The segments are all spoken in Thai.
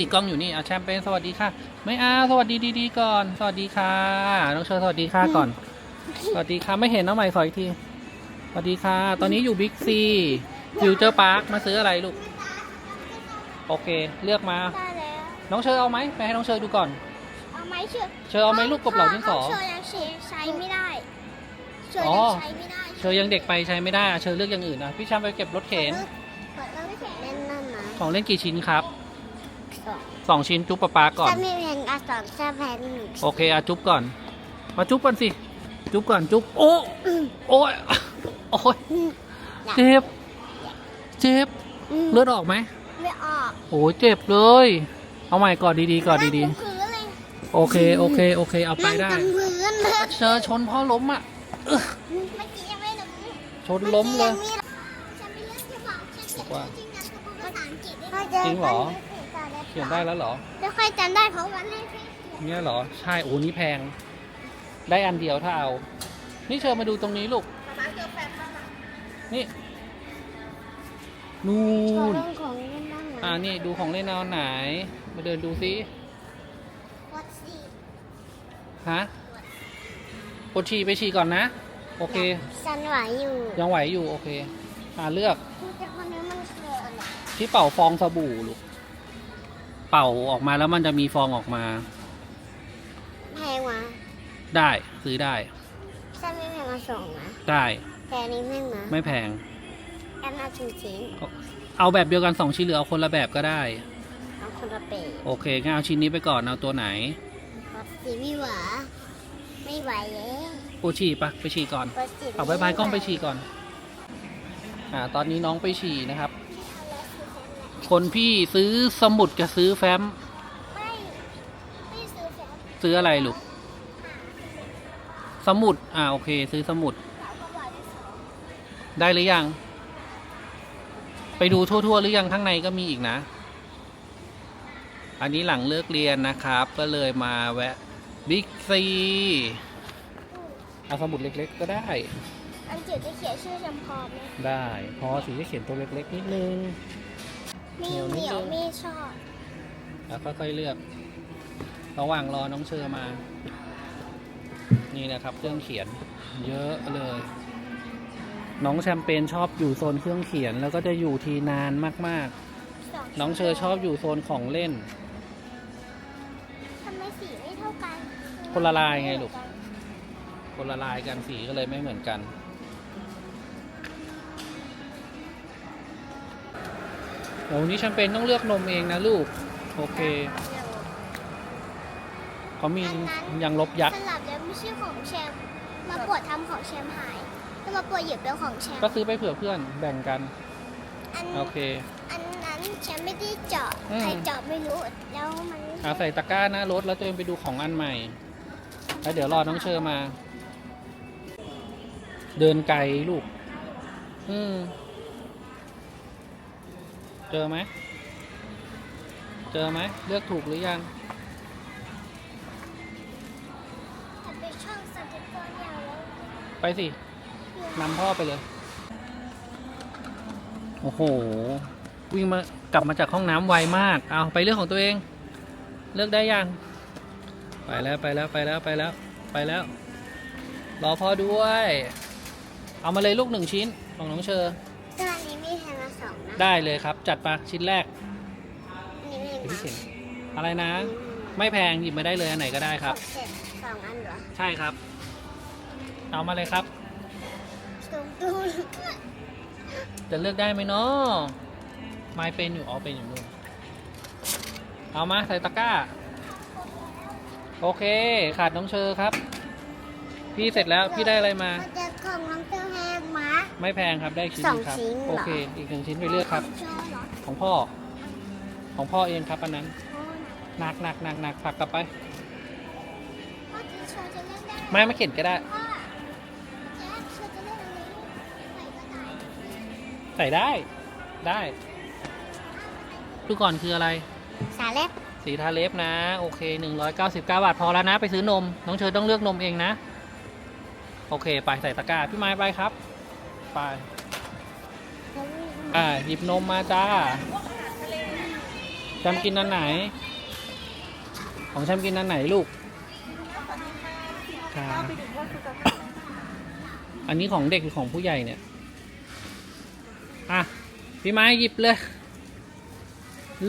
อีกกล้องอยู่นี่อะแชมเปญสวัสดีค่ะ ไม่เอาสวัสดีดีๆก่อน สวัสดีค่ะน้องเชอร์สวัสดีค่ะก่อน สวัสดีค่ะไม่เห็นน้องใหม่ขออีกที สวัสดีค่ะ ตอนนี้อยู่บิ๊กซีฟิวเจอร์พาร์คมาซื้ออะไรลูก โอเค เลือกมา ได้แล้วน้องเชอร์เอาไหมไปให้น้องเชอร์ดูก่อน เอาไหมเชื่อเชอร์เอาไหมลูกกบเหล่าดินสอ เชอยังใช้ไม่ได้เชออ๋ยัองใช้ไม่ได้เชอร์ยังเด็กไปใช้ไม่ได้อะเชอร์เลือกอย่างอื่นนะพี่แชมป์ไปเก็บรถเข็นเปิดแล้วไม่แข็งเล่นนั่นนะของเล่นกี่ชิ้นครับ สองสองชิ้นจุ๊บป๊าป๊าก่อน ถ้าไม่แพงก็สองถ้าแพงหนึ่งโอเคอะจุ๊บก่อน มาจุ๊บก่อนสิ จุ๊บก่อนจุ๊บโอ้โอ้ยโอ้ยเจ็บ เจ็บ เลือดออกไหมไม่ออกโอ้ยเจ็บเลย เอาใหม่ก่อนดีๆก่อนดีนั่งบพื้นเลยๆ โอเคโอเคโอเค เอาไปได้นั่งบนพื้นเลยเชอชนพ่อล้มอะเมื่อกี้ยังไม่ล้มชนล้มเลย ฉันไม่เลือกที่บอกฉันเขียนว่าจริงนะภาษาอังกฤษจริงเหรอ เขียนได้แล้วเหรอ ไม่ค่อยจำได้เพราะวันแรกที่เขียนเนี่ยเหรอ ใช่ โอ้นี่แพง ได้อันเดียวถ้าเอา นี่เชิญมาดูตรงนี้ลูกนี่ นู่โชว์นเรื่องของเล่นบ้างอ่า นะนี่ดูของเล่นเอาไหน มาเดินดูซิวัดสิฮะปวดฉี่ไปฉี่ก่อนนะ โอเคฉันไหวอยู่ยังไหวอยู่ โอเค อ่าเลือก แต่คนนี้มันคืออะไรที่เป่าฟองสบู่ลูก เป่าออกมาแล้วมันจะมีฟองออกมา แพงวะได้ซื้อได้ฉันไม่แพงมาส่งนะได้แต่อันนี้แพงนะไม่แพงแอนนาจริงเอาแบบเดียวกันสองชิ้นหรือเอาคนละแบบก็ได้ๆเอาคนละเปย์โอเคงั้นเอาชิ้นนี้ไปก่อนเอาตัวไหนวัดสิไม่ไหวไม่ไหวแล้วปวดฉี่ปะไปฉี่ก่อนวัดสิเอาบายบายกล้องไปฉี่ก่อน อ่า ตอนนี้น้องไปฉี่นะครับ คนพี่ซื้อสมุดกับซื้อแฟ้ม ไม่ไม่ซื้อแฟนซื้ออะไรลูก สมุด อ่าโอเค ซื้อสมุด สาวก็บอกได้สองได้หรือยัง ไปดูทั่วๆหรือยังข้างในก็มีอีกนะ อันนี้หลังเลิกเรียนนะครับ ก็เลยมาแวะบิ๊กซีเอาสมุดเล็ก ๆ ก็ได้ อันจิ๋วจะเขียนชื่อจำพอไหมได้ พอสีจะเขียนตัวเล็ก ๆ นิดนึง มีเหนียวนิดเหนียวนึงมีชอบแล้วค่อยๆเลือก ระหว่างรอน้องเชอมา นี่นะครับ เครื่องเขียน เยอะเลย น้องแชมเปญชอบอยู่โซนเครื่องเขียน แล้วก็จะอยู่ทีนานมากสองๆน้องเชอชอบอยู่โซนของเล่นทำไมสีไม่เท่ากัน คนละลายไงลูก คนละลายกันสีก็เลยไม่เหมือนกัน โอ้นี่แชมเปญต้องเลือกนมเองนะลูก โอเคเขามียังลบยักสษ์ลับแล้วไม่ใช่ของแชมป์มาปวดทำของแชมป์หายก็มาปวดหยิบเป็นของแชมป์ก็ซื้อไปเผื่อเพื่อนแบ่งกันอันโอเค อันนั้นแชมป์ไม่ได้เจาะอืมใครเจาะไม่รู้แล้วมันเอาใส่ตะกร้าหน้ารถแล้วตัวเองไปดูของอันใหม่ แล้วเดี๋ยวรอน้องเชอมา เดินไกลลูก อืม เจอไหม เจอไหม เลือกถูกหรือยังไปช่องสติ๊กเกอร์เนี่ยแล้วไปสินำพ่อไปเลย โอ้โห วิ่งมากลับมาจากห้องน้ำไวมาก เอาไปเรื่องของตัวเอง เลือกได้ยัง ไปแล้วไปแล้วไปแล้วไปแล้วไปแล้ว รอพ่อด้วย เอามาเลยลูกหนึ่งชิ้นของน้องเชอร์ มีแฮมมาสองนะได้เลยครับ จัดมาชิ้นแรกอันนี้ไม่เดี๋ยวพี่มาเข็นอะไรนะ ไม่แพงหยิบมาได้เลยอันไหนก็ได้ครับเสร็จสองอันเหรอใช่ครับ เอามาเลยครับตรงตู้จะเลือกได้ไหมเนาะไม้เป็นอยู่อ๋อเป็นอยู่นู่นเอามาใส่ตะกร้า โอเค ขาดน้องเชอร์ครับ พี่เสร็จแล้วพี่ได้อะไรมามันจะของน้องเจ้าแฮมมา ไม่แพงครับได้ชิ้นสองนี้ครับชิ้นเหรอ โอเค อีกหนึ่งชิ้นไปเลือกครับ ชอบเหรอของพ่อ ของพ่อเองครับอันนั้นโอ้ยหนักหนักหนักหนักผลักกลับไป พ่อจะโชว์จะเล่นได้ไหมไม่ไม่เข็นก็ได้ พ่อแจ๊คโชว์จะเล่นอะไรใส่ก็ได้ใส่ได้ ได้ดูก่อนคืออะไร สาเล็บสีทาเล็บนะ โอเค 199 บาทพอแล้วนะ ไปซื้อนม น้องเชอต้องเลือกนมเองนะ โอเค ไปใส่ตะกร้า พี่ไม้ไปครับ ไปอ่าหยิบนมมาจ้าแชมกินอันไหน ของแชมกินอันไหนลูกค่ะอันนี้ของเด็กหรือของผู้ใหญ่เนี่ย อะ พี่ไม้หยิบเลย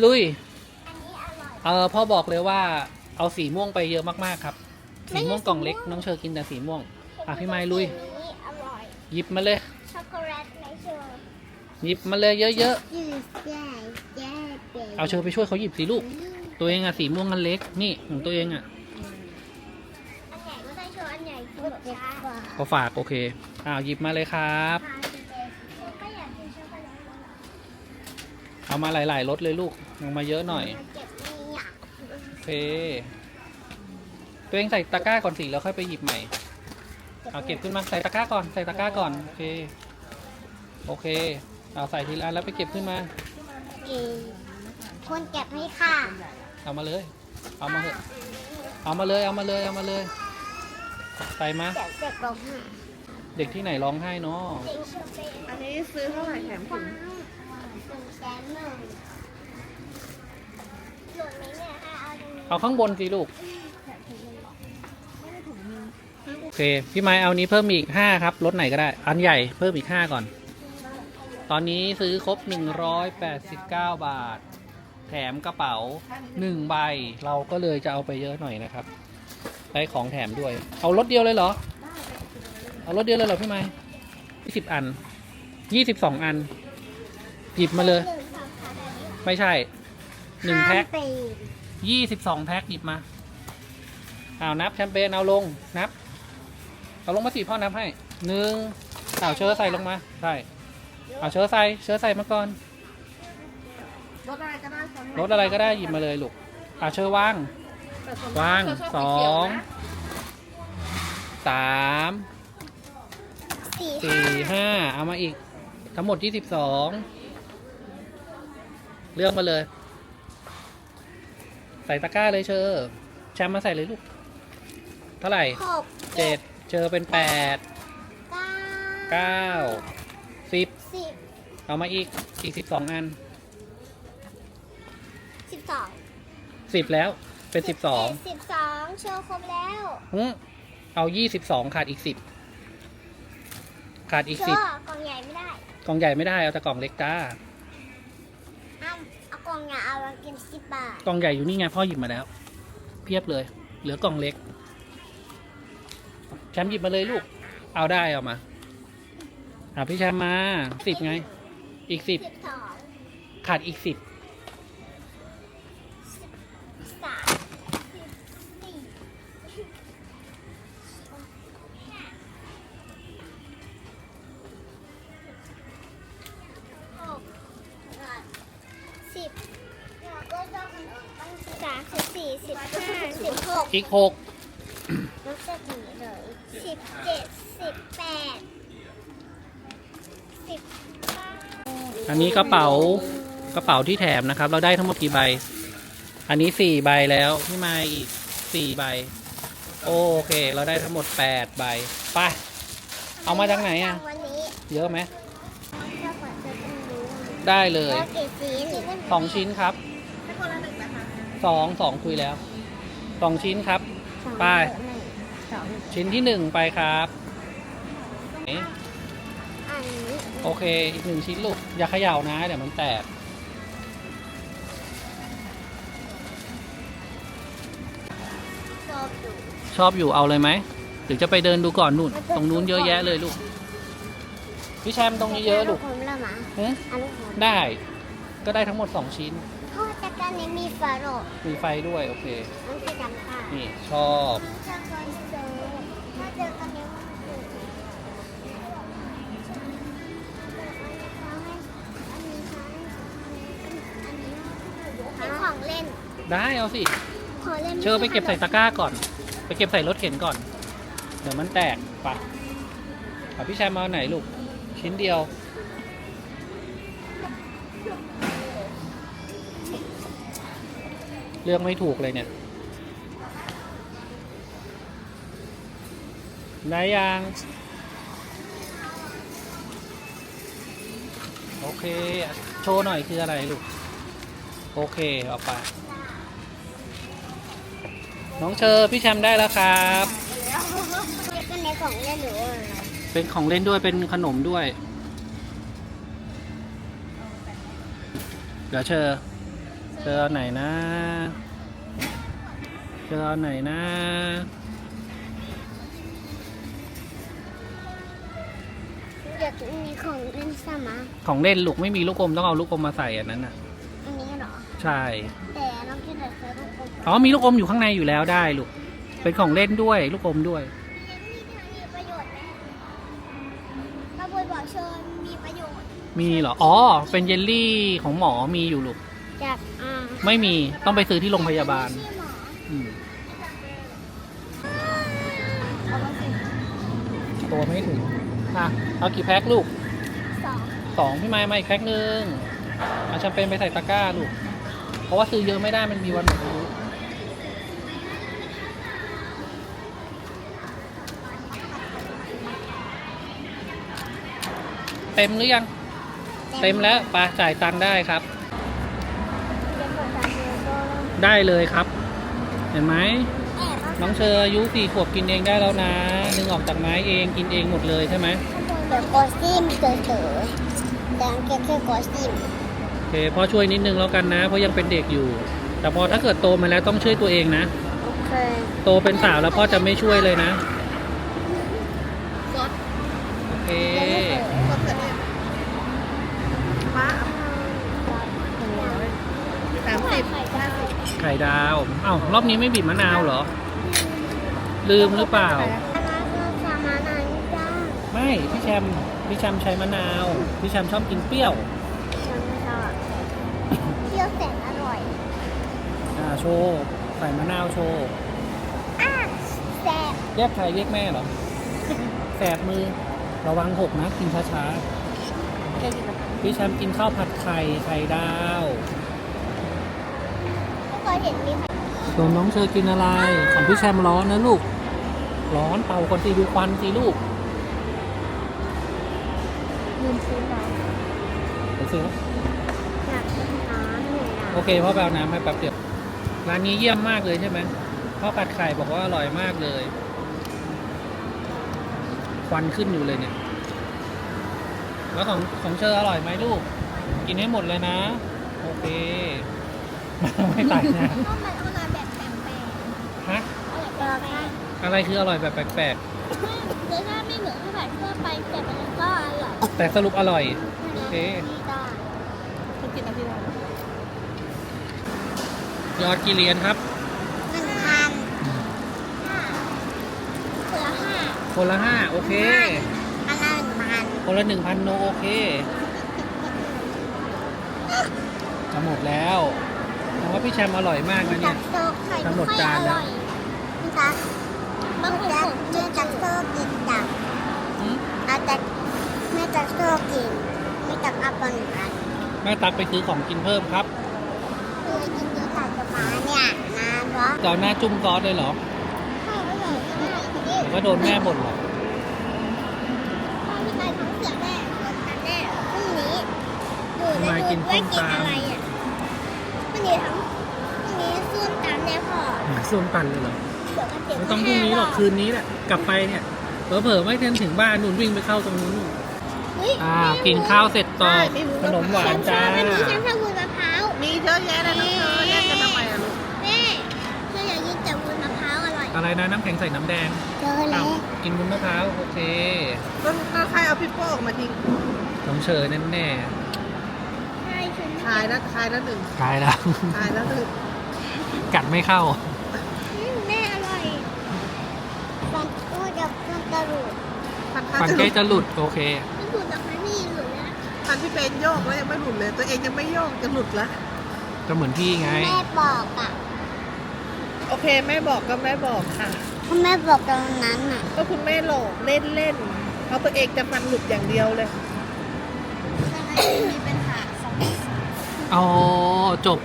ลุย เออพ่อบอกเลยว่า เอาสีม่วงไปเยอะมากๆครับ สีม่วงกล่องเล็ก น้องเชอกินแต่สีม่วง อะ พี่ไม้ลุย หยิบมาเลย ช็อกโกแลตไหมเชอร์ หยิบมาเลยเยอะยืดแย่แย่เปๆเอาเชอไปช่วยเขาหยิบสีลูก ตัวเองอะสีม่วงอันเล็ก นี่ของตัวเองอะอันใหญ่ก็ได้เชอร์อันใหญ่กินหมดช้าก็ฝากโอเค อ้าวหยิบมาเลยครับก็อยากกินช็อกโกแลตแล้วเอามาหลายๆรสเลยลูกเอามาเยอะหน่อยมาเก็บนี่อะโอเค ตัวเองใส่ตะกร้าก่อนสิแล้วค่อยไปหยิบใหม่ เอาเก็บขึ้นมาใส่ตะกร้าก่อนใส่ตะกร้าก่อน โอเค โอเค เอาใส่ทีละอันแล้วไปเก็บขึ้นมาเอคนเก็บให้ค่ะเอามาเลย เอามาเถอะเอามาเลย เอามาเลย เอามาเลย ใส่มา เดี๋ยวเด็กร้องไห้เด็กที่ไหนร้องไห้เนาะเด็กเชอร์เป็นอันนี้ซื้อเท่าไหร่แถมถุว้างวหนึ่งแสนหนึ่งหล่นไหมเนี่ยถ้าเอาตรงนี้เอาข้างบนสิลูก โอเค พี่ไม้เอานี้เพิ่มอีกห้าครับ รถไหนก็ได้ อันใหญ่เพิ่มอีกห้าก่อน ตอนนี้ซื้อครบ 189 บาท แถมกระเป๋า 1 ใบ เราก็เลยจะเอาไปเยอะหน่อยนะครับ ได้ของแถมด้วย เอารถเดียวเลยเหรอ เอารถเดียวเลยเหรอพี่ไม้20อัน22อัน หยิบมาเลยหนึ่งองสามแบบนี้ไม่ใช่1แพ็คห้าสี่ยี่สิบสองแพ็คหยิบมา เอานับแชมเปญเอาลง นับ เอาลงมาสี่พ่อนับให้ หนึ่งเอาเชื้อใส่ลงมา ใช่ เอาเชื้อใส่เชื้อใส่มาก่อนรถอะไรก็ได้ค่ะรถอะไรก็ได้หยิบมาเลยลูกเอาเชื้อวาง แต่ส่นวางเธชบสสีอเขียวง นะสามสี่สี่ห้าเอามาอีก ทั้งหมดยี่สิบสองเลือกมาเลย ใส่ตะกร้าเลยเชอแชมป์มาใส่เลยลูก เท่าไหร่หกเจ็ดเจอเป็นแปดเก้าเก้าสิบสิบ เอามาอีก อีกสิบสองอันสิบสองสิบแล้ว เป็นสิบสองสิบสองโชว์ครบแล้วเอายี่สิบสองขาดอีกสิบขาดอีกโชสิบว์กล่องใหญ่ไม่ได้ กล่องใหญ่ไม่ได้ เอาแต่กล่องเล็กจ้าอ้าวเอากล่องใหญ่เอามากินสิบบาท กล่องใหญ่อยู่นี่ไงพ่อหยิบมาแล้ว เพียบเลย เหลือกล่องเล็ก แชมป์หยิบมาเลยลูก เอาได้เอามาเอาพี่แชมป์มาสิบไง อีกสิบสิบสองขาดอีกสิบสามสิบสี่หกสิบสามสิบสี่สิบห้าสิบหกอีกหก นับจากนี้เลยสิบเจ็ดสิบแปดสิบเก้า อันนี้กระเป๋ากระเป๋าที่แถมนะครับ เราได้ทั้งหมดกี่ใบ อันนี้สี่ใบแล้วพี่มาอีกสี่ใบ โอเค เราได้ทั้งหมดแปดใบไปเอามาจากไหนอะ วันนี้เยอะไหมถ้าเปิดจะต้องรู้ได้เลยว่ากี่ชิ้นสองชิ้นครับสองสองคุยแล้วสองชิ้นครับ ไป สองชิ้นที่หนึ่งไปครับ ไหนอันนี้โอเค อีกหนึ่งชิ้นลูก อย่าเขย่านะ เดี๋ยวมันแตก ชอบดูชอบอยู่เอาเลยไหมหรือจะไปเดินดูก่อนนู่น ตรงนู้นเยอะแยะเลยลูก พี่แชมป์ตรงนี้เยอะลูกผมละหมาเอ๊ะอันนี้ผมได้ ก็ได้ทั้งหมดสองชิ้นเพราะว่าจักรนี้มีฟาโรห์มีไฟด้วย โอเค มันคือจำค่ะนี่ชอบ จักรนี้ ได้เอาสิ ของเล่นเชอไปเก็บใส่ตะกร้าก่อน ไปเก็บใส่รถเข็นก่อน เดี๋ยวมันแตกไปะเอาพี่แชมป์มาเอาไหนลูก ชิ้นเดียวเลือกไม่ถูกเลยเนี่ยได้ยัง โอเค โชว์หน่อยคืออะไรลูก โอเค เอาไป น้องเชอร์พี่แชมป์ได้แล้วครับ ก็ในของเล่นหรือว่าอะไรเป็นของเล่นด้วยเป็นขนมด้วย เดี๋ยวเชอร์เชอร์เอาไหนนะ เชอร์เอาไหนนะ อยากมีของเล่นสมาของเล่นลูกไม่มีลูกอมต้องเอาลูกอมมาใส่อันนั้นน่ะ อันนี้เหรอ ใช่ แต่น้องคิดแต่ซื้ อลูกอมอ๋อมีลูกอมอยู่ข้างในอยู่แล้วได้ลูก เป็นของเล่นด้วยลูกอมด้วย มีมีประโยชน์ไหมพระบุญบอกเชิญมีประโยชน์มีเหรอ อ๋อ เป็นเยลลี่ของหมอมีอยู่ลูก จากอ่าไม่มีต้องไปซื้อที่โรงพยาบาล ชื่อหมออืมเอามาสิตัวไม่ถึงอะเอากี่แพ็คลูกสองสองพี่ไม้มาอีกแพ็คหนึ่งเอาแชมเปญไปใส่ตะกร้าลูก เพราะว่าซื้อเยอะไม่ได้มันมีวันหมดอายุ เต็มหรือยัง เต็มแล้วไปจ่ายตังค์ได้ครับเป็นบทสาธารณะได้เลยครับ เห็นไหมแอบเอาน้องเชออายุสี่ขวบกินเองได้แล้วนะดึงออกจากไม้เองกินเองหมดเลยใช่ไหมเดี๋ยวกอสติมเฉยๆแต่อันเก็บแค่กอสติมโอเคพ่อช่วยนิดนึงแล้วกันนะ เพราะยังเป็นเด็กอยู่ แต่พอถ้าเกิดโตมาแล้วต้องช่วยตัวเองนะโอเคโตเป็นสาวแล้วพ่อจะไม่ช่วยเลยนะ ซอส โอเค ซอสเกิดเองมาสามสิ บห้าสิบไข่ดาวเอ้ารอบนี้ไม่บีบมะนาวเหรอ ลืมหรือเปล่าอันนั้นคือสามานานจ้าไม่พี่แชมป์พี่แชมป์ใช้มะนาวพี่แชมป์ชอบกินเปรี้ยวฉันไม่ชอบเปรี้ยวแสนอร่อยอ่าโชว์ใส่มะนาวโชว์อ้าแซ่บแยกใครแยกแม่เหรอแสบมือระวังหกนะกินช้าๆพี่แชมป์กินข้าวผัดไข่ไข่ดาวไม่ เคยเห็นมีใครส่วนน้องเชอกินอะไร ของพี่แชมป์ร้อนนะลูก ร้อนเป่าก่อนสิดูควันสิลูกยืนซื้อน้เดี๋ยวซื้อำอยากกินน้ำหนึ่งน้โอเคพ่อแปลน้ำให้แป๊บเดียวร้านนี้เยี่ยมมากเลยใช่ไหมข้าวผัดไข่บอกว่าอร่อยมากเลย ควันขึ้นอยู่เลยเนี่ย แล้วของของเชออร่อยไหมลูก กินให้หมดเลยนะ โอเค ไม่ตัดนะำก็มันเอามาแบบแปลกฮะๆอร่อยแปลกอะไรคืออร่อยแบบแปลกๆรสชาติไม่เหมือนข้าวผัดทั่วไปแต่มันก็อร่อยๆแต่สรุปอร่อย โอเค ดีได้คุณกินนาทีละยอดกี่เหรียญครับ หนึ่งพันห้าคนละห้าคนละห้าโอเค อันละหนึ่งพันคนละหนึ่งพันโนโอเคจะหมดแล้วเพราะ ว่าพี่แชมป์อร่อยมากนะจัเนี่ยกโซกไข่ทั้งหมดจานแล้วนี่ตักบางคนแม่จักโซกกินจังอืมอาจจะแม่จักโซกกินไม่จักอัปปอนกันแม่ตักไปซื้อของกินเพิ่มครับคือกินเยอะแต่จะมาเนี่ยนานวะจะเอาหน้าจุ่มซอสเลยเหรอใช่ก็เลยไม่ได้กินหรือว่าโดนแม่บ่นเหรอพ่อพี่ไปท้องเสียแน่โดนกันแน่พรุ่งนี้ดูทำไมนะกินดูว่าส้มกินตำอะไรอะพรุ่งนี้ทั้ง น่พ่อส้มตันเลยเหรอเดี๋ยวกันเจ็บไม่ต้องพรุ่งนี้หรอกคืนนี้แหละกลับไปเนี่ยเผลอๆไม่ทันถึงบ้านนุ่นวิ่งไปเข้าตรงนู้นนู่นเฮ้ยอ้าวกินข้าวเสร็จต่อขนมหวานจ้าฉันชอบอันนี้ฉันชอบวุ้นมะพร้าวมีเยอะแยะเลยน้องเธอแยกกันทำไมอะลูกแม่เธออยากกินแต่วุ้นมะพร้าวอร่อยอะไรนะน้ำแข็งใส่น้ำแดงเจอแล้อ้าววกินวุ้นมะพร้าวโอเคแล้วแล้วใครเอาพี่โป้ออกมาทิ้งน้องเชอแน่แน่ใช่ฉันทายแล้วทายแล้วหนึ่งๆตายแล้วทายแล้วหนึ่งกัดไม่เข้า อืมแม่อร่อยฟันก็จะฟันกระดูก พันฟันใกล้จะหลุดโอเคมันดูดออกมานี่หลุดแล้วพันพี่เป็นโยกแล้วยังไม่หลุดเลย ตัวเองยังไม่โยกจะหลุดละก็เหมือนพี่ไง แม่บอกอะโอเคแม่บอกก็แม่บอกค่ะถ้าแม่บอกตรงนั้นอะก็คุณแม่หลอกเล่นเล่นๆเพราะตัวเองจะฟันหลุดอย่างเดียวเลย มีปัญหาสองอ๋อ จบ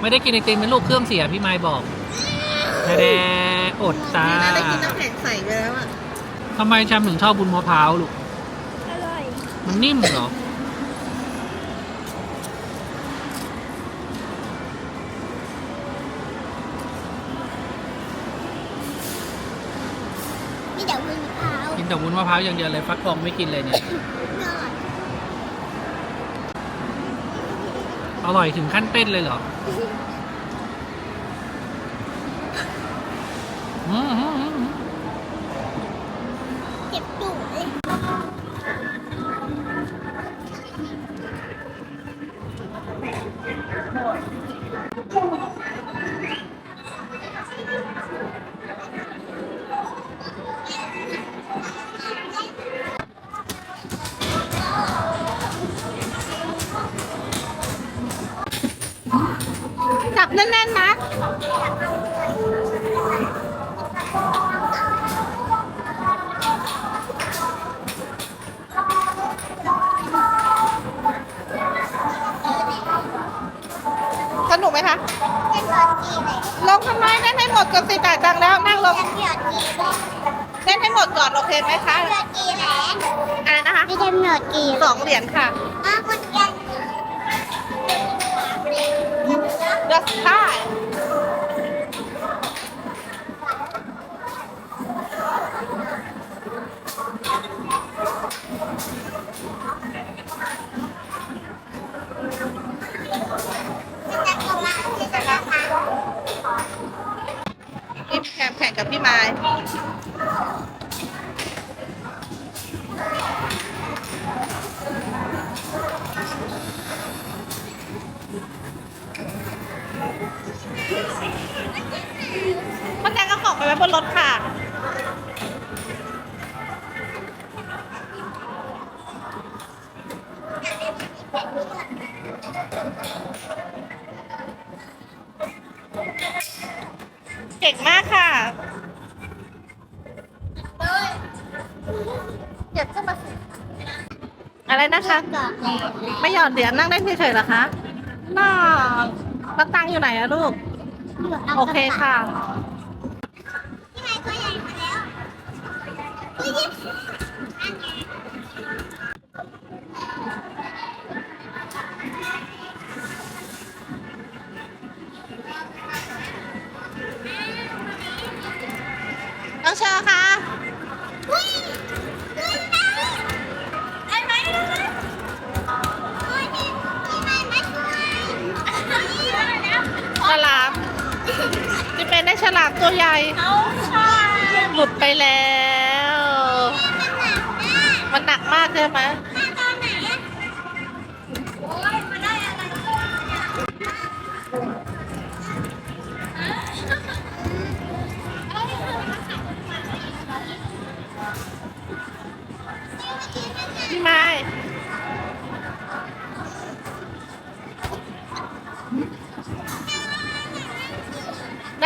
ไม่ได้กินไอติมเป็นลูกเครื่องเสียพี่ไม้บอกแดอดตานี่นะได้กินน้ำแข็งใส่ไปแล้วอะ ทำไมแชมป์ถึงชอบบุญมะพร้าวลูก อร่อย มันนิ่มเหรอ มีแต่วุ้มะพร้าวกินแต่วุ้นมะพร้าวอย่างเดียวเลยฟักทองไม่กินเลยเนี่ย นอนอร่อยถึงขั้นเต้นเลยเหรอ อืม น่นๆนะสนุกไหมคะเป็นหยอดกีเลยลงทำไมเล่นให้หมดก่อนสิจ่ายตังค์แล้วนั่งลงเป็นหยอดกีเลยเล่นให้หมดก่อนโอเคไหมคะหยอดกีแหละอะไรนะคะไม่ได้หยอดกีสองเหรียญค่ะอ้าวคนกันดัส ก่งมากค่ะเดี๋ยวก็มาสิอะไรนะคะก่อนเลยไม่หยอดเหรียญนั่งได้เฉยๆเหรอคะน่าแล้วตังค์อยู่ไหนอะลูก โอเคค่ะ น้องเชอร์ค่ะได้ไหมฉลาม จะเป็นได้ฉลามตัวใหญ่ หลุดไปแล้ว มันหนักมากใช่ไหม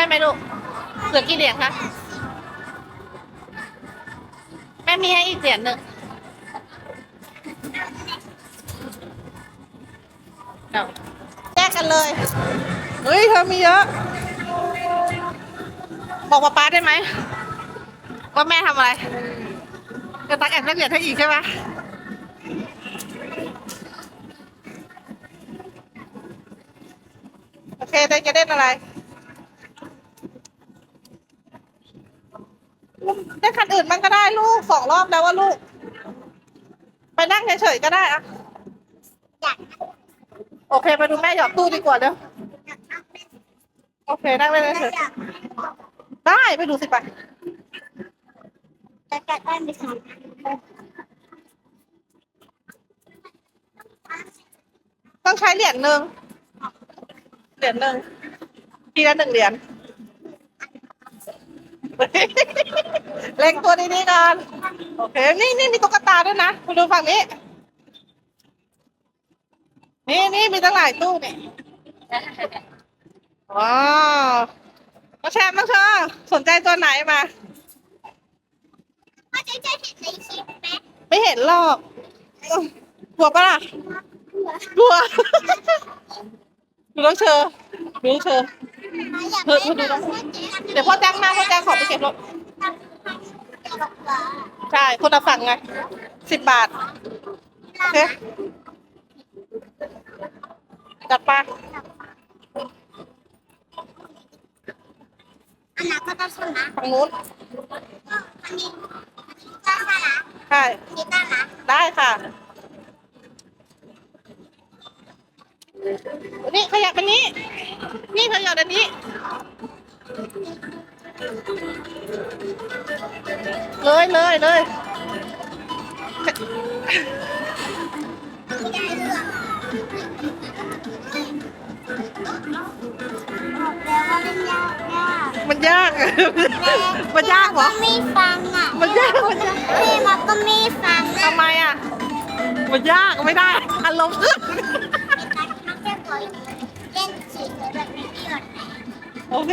ได้ไหมลูกเหลือกี่เหรียญคะแม่มีให้อีกเหรียญหนึ่งเอาแยกกันเลย เฮ้ยเธอมีเยอะ บอกป๊าป๊าได้ไหมว่าแม่ทำอะไรจะตักแอบนักเหรียญให้อีกใช่ไหมโอเคเต้นจะเล่นอะไร เล่นคันอื่นมันก็ได้ลูกสองรอบแล้วว่าลูก ไปนั่งเฉยๆก็ได้อะโอเคไปดูแม่หยอดตู้ดีกว่าเดี๋ยวอโอเคนั่งเล่นเฉยๆได้ไปดูสิไปจะกัดได้ไหมคะต้องใช้เหรียญหนึ่งเหรียญหนึ่งทีละหนึ่งเหรียญ เล็งตัวดีๆก่อนโอเค นี่นี่มีตุ๊กตาด้วยนะคุณดูฝั่งนี้ นี่นี่มีตั้งหลายตู้เนี่ยว้าวน้องแชมป์น้องเชอสนใจตัวไหนมาพ่อจะจะเห็นในคลิปไหมไม่เห็นหรอกกลัวปะล่ะกลัวดูน้องเชอดูน้องเชออยาก เธอเล่นเธอดูนะเดี๋ยวพ่อแจ้งมาพ่อแจ้งขอไปเก็บรถใช่คนละฝั่งไงสิบบาทโอเคจัดไปอันนั้นก็จะชนะฝั่งนู้นอันนี้จะใช้คิดได้ได้ค่ะ นี่ขยับอันนี้ นี่ขยับอันนี้เลยเลยเลยไม่ได้เรื่องบอกแล้วว่ามันยากยากมันยาก มันยากเหรอก็ไม่ฟังอะ มันยากมันยากพี่มาก็ไม่ฟังอะทำไมอะ มันยากไม่ได้ อารมณ์ขึ้นน้องแก้มขอเล่นสีแบบนี้ก่อน โอเค